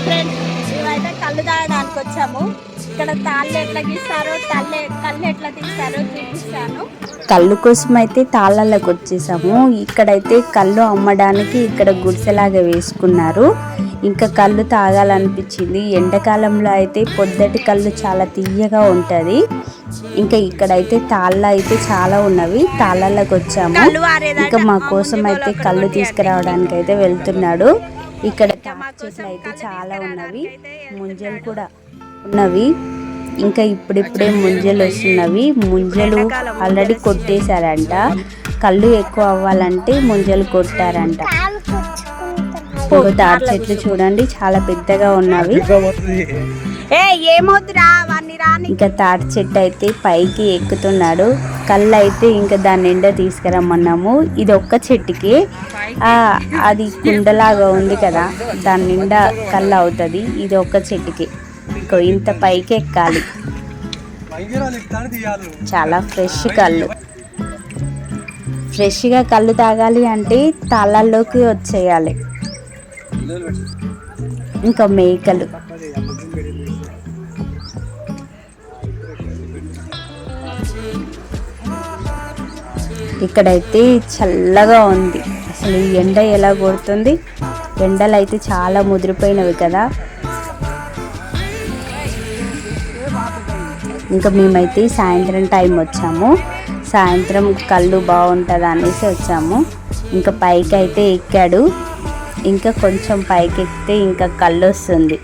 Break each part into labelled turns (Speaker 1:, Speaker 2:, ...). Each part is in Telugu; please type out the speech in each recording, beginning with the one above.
Speaker 1: హాయ్ ఫ్రెండ్స్ మేమైతే కళ్ళు తాగడానికి వచ్చాము. ఇక్కడ తాళ్ళు ఎట్లా గీస్తారో తల్లి కళ్ళు ఎట్లా తీస్తారో చూపిస్తాను.
Speaker 2: కళ్ళు కోసం అయితే తాళ్ళలోకి వచ్చేసాము. ఇక్కడైతే కళ్ళు అమ్మడానికి ఇక్కడ గుడిసెలాగా వేసుకున్నారు. ఇంకా కళ్ళు తాగాలనిపించింది. ఎండాకాలంలో అయితే పొద్దటి కళ్ళు చాలా తీయగా ఉంటుంది. ఇంకా ఇక్కడైతే తాళ్ళ అయితే చాలా ఉన్నవి. తాళ్ళలోకి వచ్చాము. ఇంకా మా కోసం అయితే కళ్ళు తీసుకురావడానికి అయితే వెళ్తున్నాడు. ఇక్కడ చెట్లు అయితే చాలా ఉన్నవి. ముంజలు కూడా ఉన్నవి. ఇంకా ఇప్పుడిప్పుడే ముంజలు వస్తున్నవి. ముంజలు ఆల్రెడీ కొట్టేశారంట. కళ్ళు ఎక్కువ అవ్వాలంటే ముంజలు కొట్టారంట తాటి చెట్లు చూడండి. చాలా పెద్దగా ఉన్నవి.
Speaker 1: ఏ ఏమవుతురా? వాడిని రాని.
Speaker 2: ఇంకా తాటి చెట్టు అయితే పైకి ఎక్కుతున్నాడు. కళ్ళు అయితే ఇంకా దాని నిండా తీసుకురమ్మన్నాము. ఇది ఒక్క చెట్టుకి. అది కుండలాగా ఉంది కదా దాని నిండా కళ్ళు అవుతుంది. ఇది ఒక్క చెట్టుకి. ఇంకో ఇంత పైకి ఎక్కాలి. చాలా ఫ్రెష్ కళ్ళు. ఫ్రెష్గా కళ్ళు తాగాలి అంటే తాళాల్లోకి వచ్చేయాలి. ఇంకా మేకలు. ఇక్కడైతే చల్లగా ఉంది. అసలు ఈ ఎండ ఎలా కొడుతుంది? ఎండలు అయితే చాలా ముదిరిపోయినవి కదా. ఇంకా మేమైతే సాయంత్రం టైం వచ్చాము. సాయంత్రం కళ్ళు బాగుంటుంది అనేసి వచ్చాము. ఇంకా పైకి అయితే ఎక్కాడు. ఇంకా కొంచెం పైకి ఎక్కితే ఇంకా కళ్ళు వస్తుంది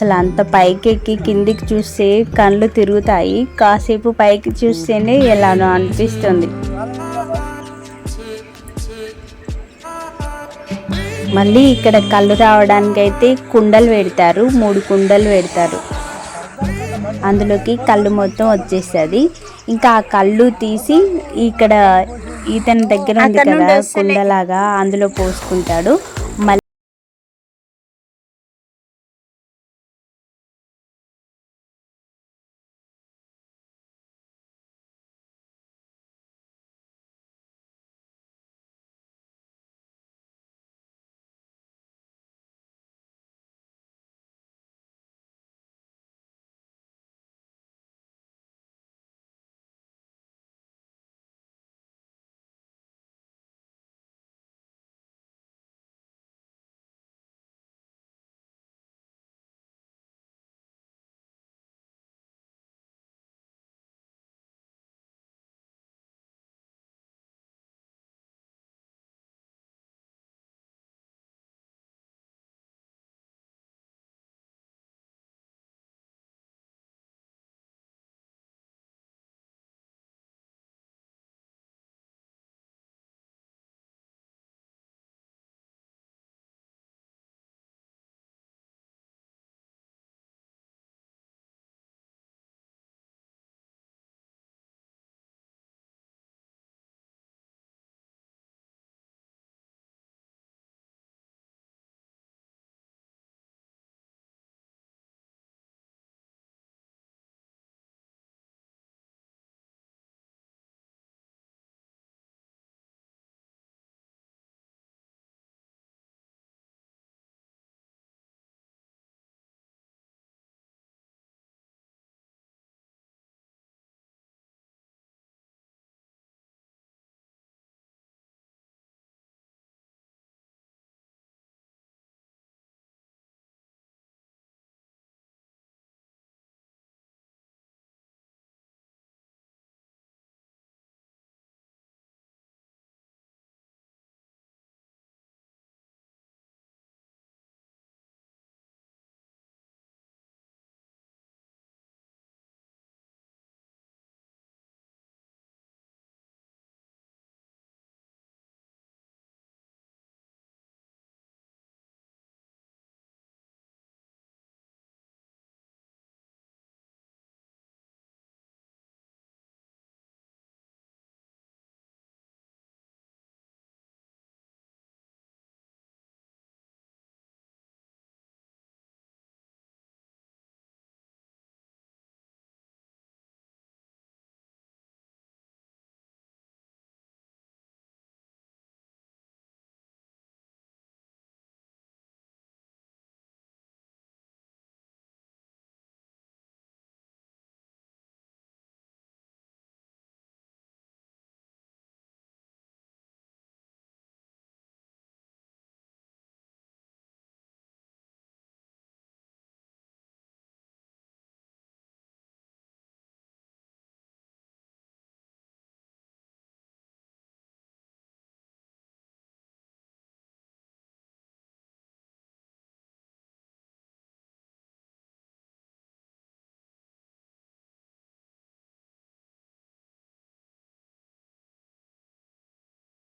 Speaker 2: అసలు అంత పైకి ఎక్కి కిందికి చూస్తే కళ్ళు తిరుగుతాయి. కాసేపు పైకి చూస్తేనే ఎలానో అనిపిస్తుంది. మళ్ళీ ఇక్కడ కళ్ళు రావడానికి అయితే కుండలు పెడతారు. మూడు కుండలు పెడతారు. అందులోకి కళ్ళు మొత్తం వచ్చేస్తుంది. ఇంకా ఆ కళ్ళు తీసి ఇక్కడ ఈతని దగ్గర ఉంది కదా కుండలాగా అందులో పోసుకుంటాడు.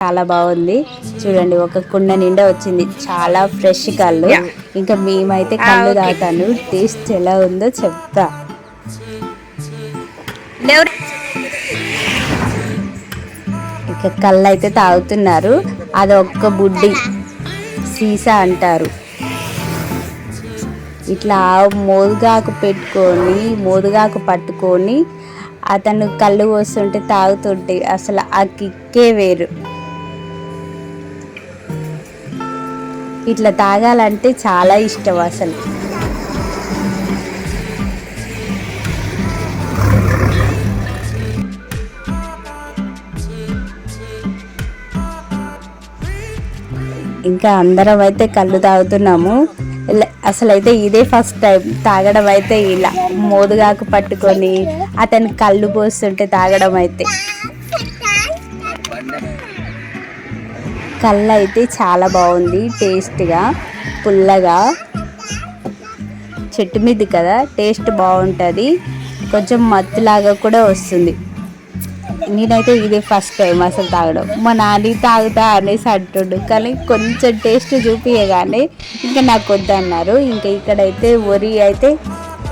Speaker 2: చాలా బాగుంది. చూడండి ఒక కుండ నిండా వచ్చింది. చాలా ఫ్రెష్ కళ్ళు. ఇంకా మేమైతే కళ్ళు తాగుతాను టేస్ట్ ఎలా ఉందో చెప్తా. ఇక కళ్ళు అయితే తాగుతున్నారు. అది ఒక్క బుడ్డి. సీసా అంటారు. ఇట్లా మోదుగాకు పెట్టుకొని మోదుగాకు పట్టుకొని అతను కళ్ళు పోస్తుంటే తాగుతుంటే అసలు ఆ కిక్కే వేరు. ఇట్లా తాగాలంటే చాలా ఇష్టం అసలు. ఇంకా అందరం అయితే కళ్ళు తాగుతున్నాము. అసలు అసలైతే ఇదే ఫస్ట్ టైం తాగడం అయితే ఇలా మోదుగాకు పట్టుకొని అతని కళ్ళు పోస్తుంటే తాగడం అయితే. కళ్ళు అయితే చాలా బాగుంది టేస్ట్గా పుల్లగా. చెట్టు మీద కదా టేస్ట్ బాగుంటుంది కొంచెం మత్తులాగా కూడా వస్తుంది. నేనైతే ఇదే ఫస్ట్ టైం అసలు తాగడం. మా నాని తాగుతా అనేసి అంటుండు కానీ కొంచెం టేస్ట్ చూపించగానే ఇంకా నాకు వద్దన్నారు. ఇంకా ఇక్కడైతే వరి అయితే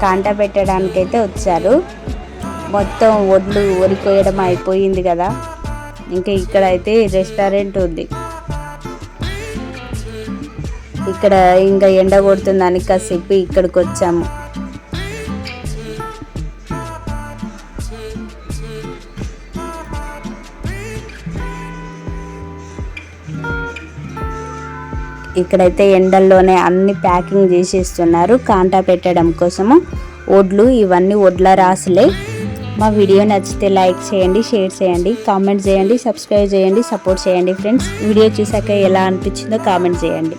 Speaker 2: కాంట పెట్టడానికి అయితే వచ్చారు. మొత్తం ఒడ్లు వరి కోయడం అయిపోయింది కదా. ఇంకా ఇక్కడైతే రెస్టారెంట్ ఉంది. ఇక్కడ ఇంకా ఎండ కొడుతుందని కాసేపు ఇక్కడికి వచ్చాము. ఇక్కడైతే ఎండల్లోనే అన్ని ప్యాకింగ్ చేసేస్తున్నారు. కాంటా పెట్టడం కోసము వడ్లు ఇవన్నీ వడ్ల రాసులే. మా వీడియో నచ్చితే లైక్ చేయండి షేర్ చేయండి కామెంట్ చేయండి సబ్స్క్రైబ్ చేయండి సపోర్ట్ చేయండి ఫ్రెండ్స్. వీడియో చూసాక ఎలా అనిపించిందో కామెంట్ చేయండి.